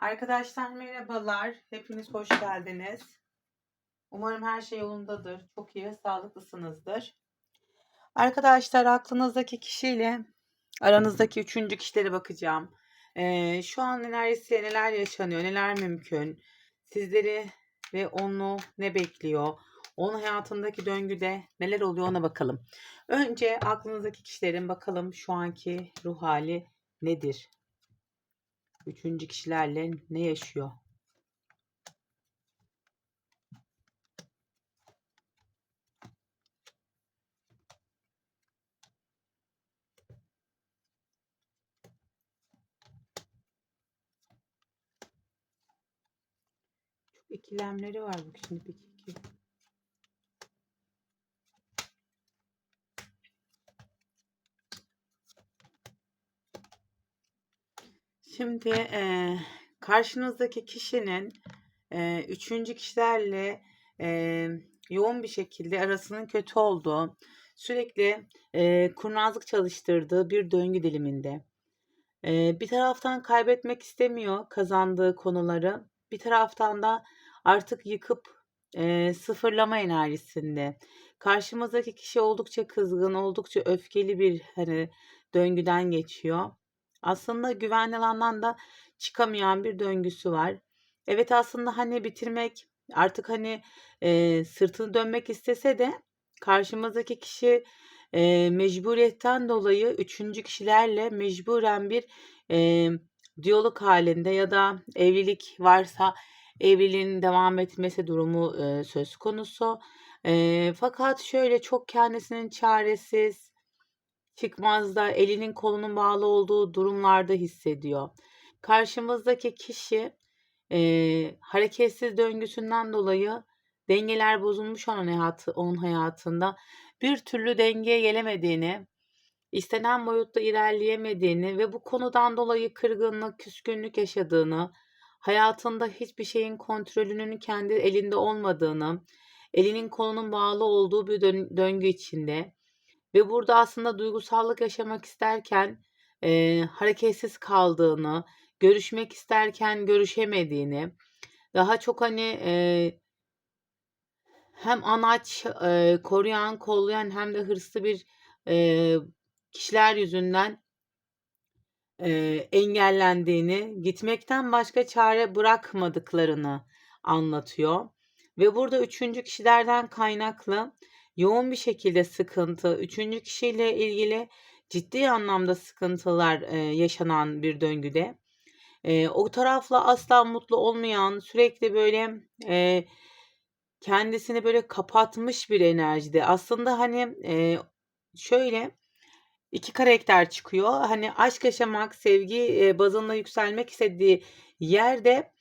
Arkadaşlar merhabalar. Hepiniz hoş geldiniz. Umarım her şey yolundadır. Çok iyi ve sağlıklısınızdır. Arkadaşlar aklınızdaki kişiyle aranızdaki üçüncü kişilere bakacağım. Ee, şu an enerjisi neler yaşanıyor, neler mümkün. Sizleri ve onu ne bekliyor? Onun hayatındaki döngüde neler oluyor ona bakalım. Önce aklınızdaki kişilerin bakalım şu anki ruh hali nedir? Üçüncü kişilerle ne yaşıyor? Çok ikilemleri var bu kişinin peki. Şimdi eee, karşınızdaki kişinin eee, üçüncü kişilerle eee, yoğun bir şekilde arasının kötü olduğu, sürekli eee, kurnazlık çalıştırdığı bir döngü diliminde. Eee, bir taraftan kaybetmek istemiyor kazandığı konuları, bir taraftan da artık yıkıp eee, sıfırlama enerjisinde. Karşımızdaki kişi oldukça kızgın, oldukça öfkeli bir hani döngüden geçiyor. Aslında güvenli alandan da çıkamayan bir döngüsü var. Evet aslında hani bitirmek artık hani e, sırtını dönmek istese de karşımızdaki kişi e, mecburiyetten dolayı üçüncü kişilerle mecburen bir e, diyalog halinde ya da evlilik varsa evliliğin devam etmesi durumu e, söz konusu. E, fakat şöyle çok kendisinin çaresiz, çıkmazda elinin kolunun bağlı olduğu durumlarda hissediyor. Karşımızdaki kişi e, hareketsiz döngüsünden dolayı dengeler bozulmuş onun, hayatı, onun hayatında. Bir türlü dengeye gelemediğini, istenen boyutta ilerleyemediğini ve bu konudan dolayı kırgınlık, küskünlük yaşadığını, hayatında hiçbir şeyin kontrolünün kendi elinde olmadığını, elinin kolunun bağlı olduğu bir döngü içinde ve burada aslında duygusallık yaşamak isterken e, hareketsiz kaldığını, görüşmek isterken görüşemediğini, daha çok hani e, hem anaç, e, koruyan, kollayan hem de hırslı bir e, kişiler yüzünden e, engellendiğini, gitmekten başka çare bırakmadıklarını anlatıyor. Ve burada üçüncü kişilerden kaynaklı yoğun bir şekilde sıkıntı, üçüncü kişiyle ilgili ciddi anlamda sıkıntılar e, yaşanan bir döngüde. E, o tarafla asla mutlu olmayan, sürekli böyle e, kendisini böyle kapatmış bir enerjide. Aslında hani e, şöyle iki karakter çıkıyor. Hani aşk yaşamak, sevgi e, bazında yükselmek istediği yerde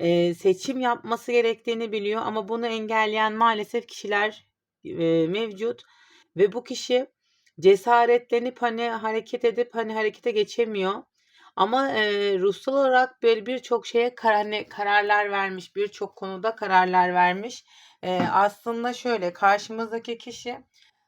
e, seçim yapması gerektiğini biliyor ama bunu engelleyen maalesef kişiler e, mevcut ve bu kişi cesaretlenip hani hareket edip hani harekete geçemiyor. Ama e, ruhsal olarak böyle birçok şeye kar, hani kararlar vermiş, birçok konuda kararlar vermiş. E, aslında şöyle karşımızdaki kişi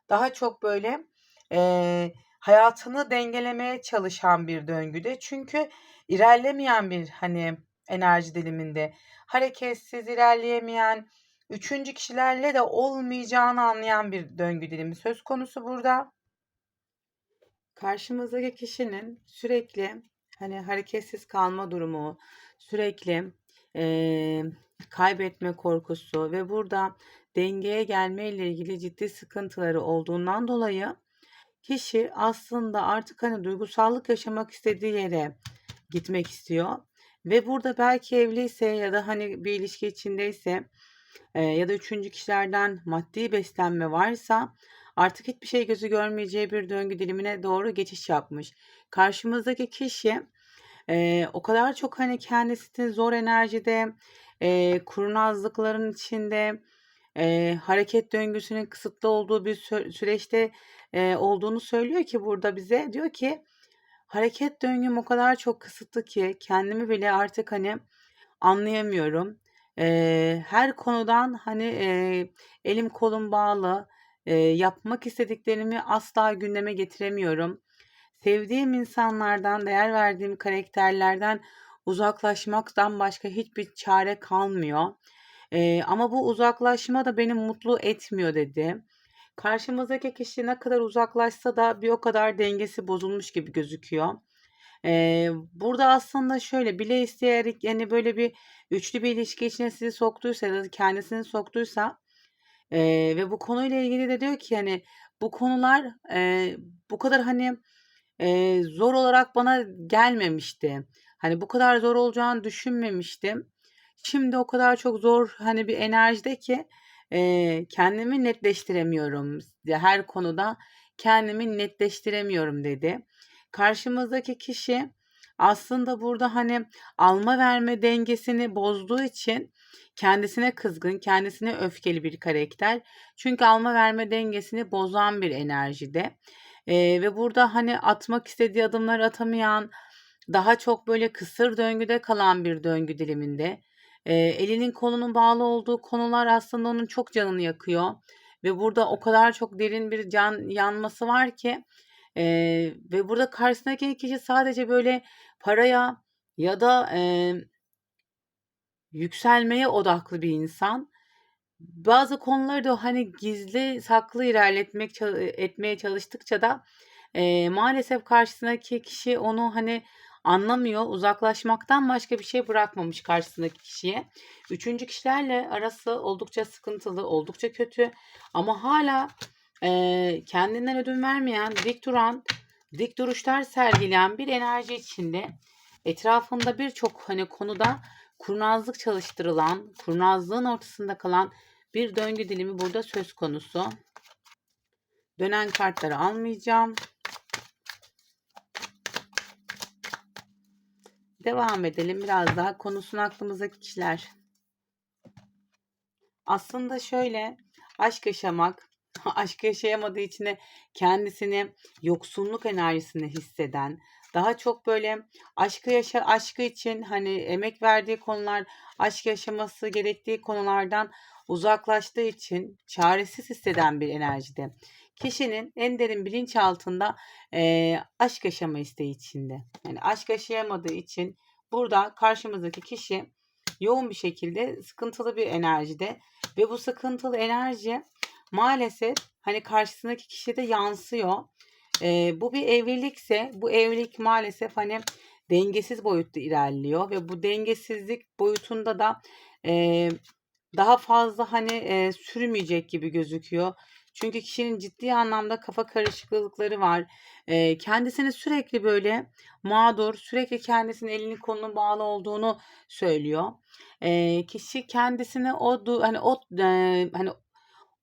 daha çok böyle e, hayatını dengelemeye çalışan bir döngüde. Çünkü ilerlemeyen bir hani enerji diliminde hareketsiz ilerleyemeyen, üçüncü kişilerle de olmayacağını anlayan bir döngü dilimi söz konusu burada. Karşımızdaki kişinin sürekli hani hareketsiz kalma durumu, sürekli e, kaybetme korkusu ve burada dengeye gelme ile ilgili ciddi sıkıntıları olduğundan dolayı kişi aslında artık hani duygusallık yaşamak istediği yere gitmek istiyor ve burada belki evliyse ya da hani bir ilişki içindeyse ya da üçüncü kişilerden maddi beslenme varsa artık hiçbir şey gözü görmeyeceği bir döngü dilimine doğru geçiş yapmış. Karşımızdaki kişi e, o kadar çok hani kendisini zor enerjide, e, kurnazlıkların içinde, e, hareket döngüsünün kısıtlı olduğu bir sü- süreçte e, olduğunu söylüyor ki burada bize diyor ki hareket döngüm o kadar çok kısıtlı ki kendimi bile artık hani anlayamıyorum. Eee, her konudan hani eee, elim kolum bağlı. Eee, yapmak istediklerimi asla gündeme getiremiyorum. Sevdiğim insanlardan, değer verdiğim karakterlerden uzaklaşmaktan başka hiçbir çare kalmıyor. Eee, ama bu uzaklaşma da beni mutlu etmiyor dedi. Karşımızdaki kişi ne kadar uzaklaşsa da bir o kadar dengesi bozulmuş gibi gözüküyor. Eee, burada aslında şöyle bile isteyerek yani böyle bir üçlü bir ilişki içine sizi soktuysa ya da kendisini soktuysa eee, ve bu konuyla ilgili de diyor ki hani bu konular eee, bu kadar hani eee, zor olarak bana gelmemişti. Hani bu kadar zor olacağını düşünmemiştim. Şimdi o kadar çok zor hani bir enerjide ki eee, kendimi netleştiremiyorum. Her konuda kendimi netleştiremiyorum dedi. Karşımızdaki kişi aslında burada hani alma verme dengesini bozduğu için kendisine kızgın, kendisine öfkeli bir karakter. Çünkü alma verme dengesini bozan bir enerjide. Eee, ve burada hani atmak istediği adımları atamayan, daha çok böyle kısır döngüde kalan bir döngü diliminde. Eee, elinin kolunun bağlı olduğu konular aslında onun çok canını yakıyor. Ve burada o kadar çok derin bir can yanması var ki eee, ve burada karşısındaki kişi sadece böyle paraya ya da eee, yükselmeye odaklı bir insan. Bazı konuları da hani gizli saklı ilerletmek etmeye çalıştıkça da eee, maalesef karşısındaki kişi onu hani anlamıyor. Uzaklaşmaktan başka bir şey bırakmamış karşısındaki kişiye. Üçüncü kişilerle arası oldukça sıkıntılı, oldukça kötü ama hala eee, kendinden ödün vermeyen, dik duran, dik duruşlar sergileyen bir enerji içinde. Etrafında birçok hani konuda kurnazlık çalıştırılan, kurnazlığın ortasında kalan bir döngü dilimi burada söz konusu. Dönen kartları almayacağım. Devam edelim biraz daha konusunu aklımızdaki kişiler. Aslında şöyle aşk yaşamak, aşk yaşayamadığı için de kendisini yoksunluk enerjisinde hisseden, daha çok böyle aşkı yaşa aşkı için hani emek verdiği konular, aşk yaşaması gerektiği konulardan uzaklaştığı için çaresiz hisseden bir enerjide. Kişinin en derin bilinçaltında eee aşk yaşama isteği içinde. Yani aşk yaşayamadığı için burada karşımızdaki kişi yoğun bir şekilde sıkıntılı bir enerjide ve bu sıkıntılı enerji maalesef hani karşısındaki kişide yansıyor. Ee, bu bir evlilikse bu evlilik maalesef hani dengesiz boyutta ilerliyor ve bu dengesizlik boyutunda da e, daha fazla hani e, sürmeyecek gibi gözüküyor. Çünkü kişinin ciddi anlamda kafa karışıklıkları var. E, kendisini sürekli böyle mağdur, sürekli kendisinin elini kolunun bağlı olduğunu söylüyor. E, kişi kendisini o du- hani o e, hani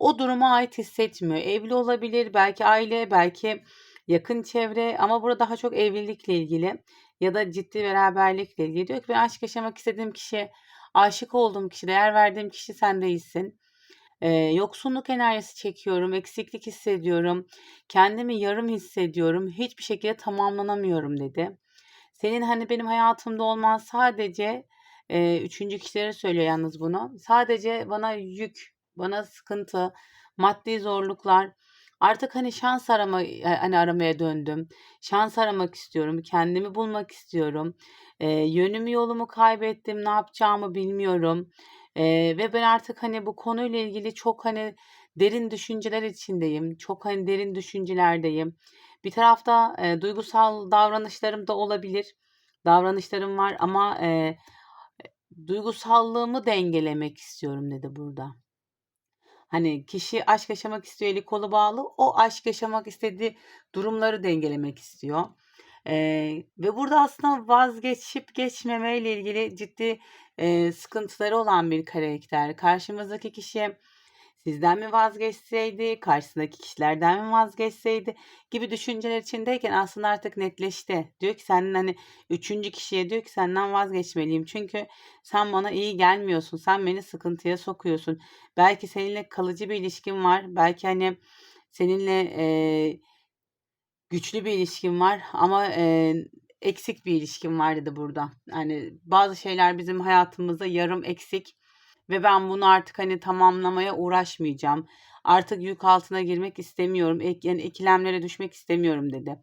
o duruma ait hissetmiyor. Evli olabilir, belki aile, belki yakın çevre ama burada daha çok evlilikle ilgili ya da ciddi beraberlikle ilgili. Diyor ki ben aşk yaşamak istediğim kişi, aşık olduğum kişi, değer verdiğim kişi sen değilsin. Ee, yoksunluk enerjisi çekiyorum, eksiklik hissediyorum, kendimi yarım hissediyorum, hiçbir şekilde tamamlanamıyorum dedi. Senin hani benim hayatımda olman sadece e, üçüncü kişilere söylüyor yalnız bunu. Sadece bana yük, bana sıkıntı, maddi zorluklar. Artık hani şans arama hani aramaya döndüm. Şans aramak istiyorum, kendimi bulmak istiyorum. E, yönümü yolumu kaybettim, ne yapacağımı bilmiyorum. E, ve ben artık hani bu konuyla ilgili çok hani derin düşünceler içindeyim. Çok hani derin düşüncelerdeyim. Bir tarafta e, duygusal davranışlarım da olabilir. Davranışlarım var ama e, duygusallığımı dengelemek istiyorum dedi burada. Hani kişi aşk yaşamak istiyor, eli kolu bağlı. O aşk yaşamak istediği durumları dengelemek istiyor. Eee, ve burada aslında vazgeçip geçmemeyle ilgili ciddi eee, sıkıntıları olan bir karakter. Karşımızdaki kişi sizden mi vazgeçseydi, karşısındaki kişilerden mi vazgeçseydi gibi düşünceler içindeyken aslında artık netleşti. Diyor ki senin hani üçüncü kişiye diyor ki senden vazgeçmeliyim. Çünkü sen bana iyi gelmiyorsun. Sen beni sıkıntıya sokuyorsun. Belki seninle kalıcı bir ilişkin var. Belki hani seninle eee, güçlü bir ilişkin var ama eee, eksik bir ilişkin var dedi burada. Hani bazı şeyler bizim hayatımızda yarım eksik ve ben bunu artık hani tamamlamaya uğraşmayacağım. Artık yük altına girmek istemiyorum. Ek, yani ikilemlere düşmek istemiyorum dedi.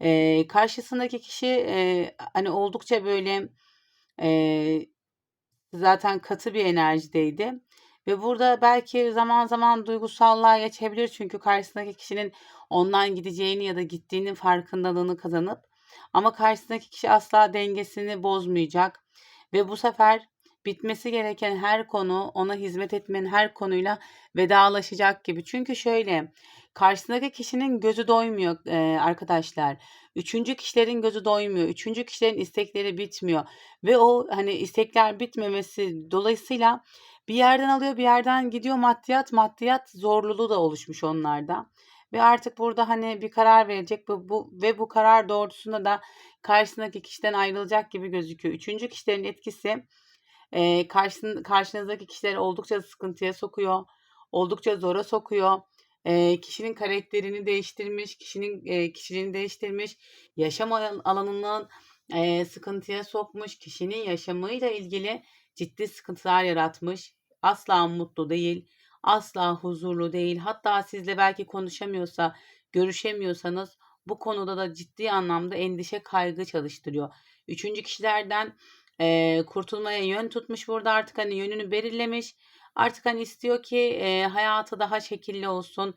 Eee, karşısındaki kişi eee, hani oldukça böyle Eee, zaten katı bir enerjideydi. Ve burada belki zaman zaman duygusallığa geçebilir. Çünkü karşısındaki kişinin ondan gideceğini ya da gittiğinin farkındalığını kazanıp ama karşısındaki kişi asla dengesini bozmayacak ve bu sefer bitmesi gereken her konu, ona hizmet etmenin her konuyla vedalaşacak gibi. Çünkü şöyle, karşısındaki kişinin gözü doymuyor eee, arkadaşlar. Üçüncü kişilerin gözü doymuyor. Üçüncü kişilerin istekleri bitmiyor. Ve o hani istekler bitmemesi dolayısıyla bir yerden alıyor, bir yerden gidiyor maddiyat. Maddiyat zorluluğu da oluşmuş onlarda. Ve artık burada hani bir karar verecek bu, bu ve bu karar doğrultusunda da karşısındaki kişiden ayrılacak gibi gözüküyor. Üçüncü kişilerin etkisi e, karşın, karşınızdaki kişileri oldukça sıkıntıya sokuyor. Oldukça zora sokuyor. E, kişinin karakterini değiştirmiş, kişinin e, kişiliğini değiştirmiş, yaşam alan- alanının e, sıkıntıya sokmuş, kişinin yaşamıyla ilgili ciddi sıkıntılar yaratmış. Asla mutlu değil, asla huzurlu değil. Hatta sizle belki konuşamıyorsa, görüşemiyorsanız bu konuda da ciddi anlamda endişe, kaygı çalıştırıyor. Üçüncü kişilerden Eee, kurtulmaya yön tutmuş burada artık hani yönünü belirlemiş. Artık hani istiyor ki eee, hayatı daha şekilli olsun.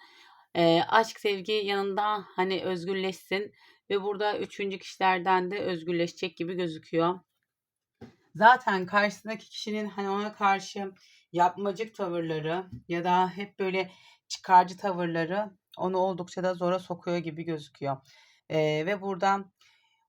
Eee, aşk sevgi yanında hani özgürleşsin ve burada üçüncü kişilerden de özgürleşecek gibi gözüküyor. Zaten karşısındaki kişinin hani ona karşı yapmacık tavırları ya da hep böyle çıkarcı tavırları onu oldukça da zora sokuyor gibi gözüküyor. Eee, ve burada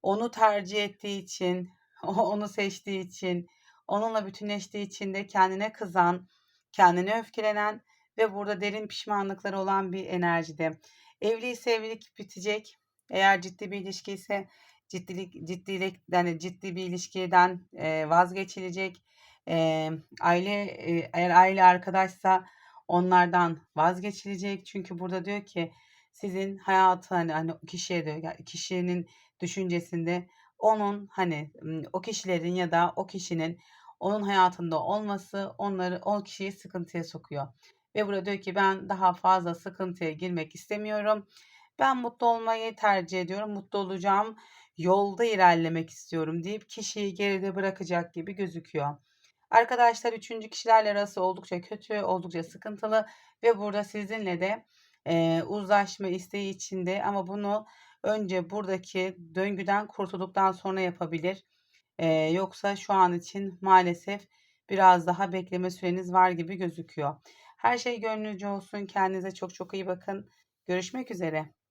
onu tercih ettiği için, onu seçtiği için, onunla bütünleştiği için de kendine kızan, kendine öfkelenen ve burada derin pişmanlıkları olan bir enerjide. Evliyse evlilik bitecek. Eğer ciddi bir ilişki ise ciddilik, ciddilik, yani ciddi bir ilişkiden e, vazgeçilecek. E, aile e, eğer aile arkadaşsa onlardan vazgeçilecek. Çünkü burada diyor ki sizin hayatı hani, hani kişiye diyor yani kişinin düşüncesinde onun hani o kişilerin ya da o kişinin onun hayatında olması onları o kişiyi sıkıntıya sokuyor. Ve burada diyor ki ben daha fazla sıkıntıya girmek istemiyorum. Ben mutlu olmayı tercih ediyorum. Mutlu olacağım yolda ilerlemek istiyorum deyip kişiyi geride bırakacak gibi gözüküyor. Arkadaşlar üçüncü kişilerle arası oldukça kötü, oldukça sıkıntılı ve burada sizinle de e, uzlaşma isteği içinde ama bunu önce buradaki döngüden kurtulduktan sonra yapabilir. E, yoksa şu an için maalesef biraz daha bekleme süreniz var gibi gözüküyor. Her şey gönlünüzce olsun. Kendinize çok çok iyi bakın. Görüşmek üzere.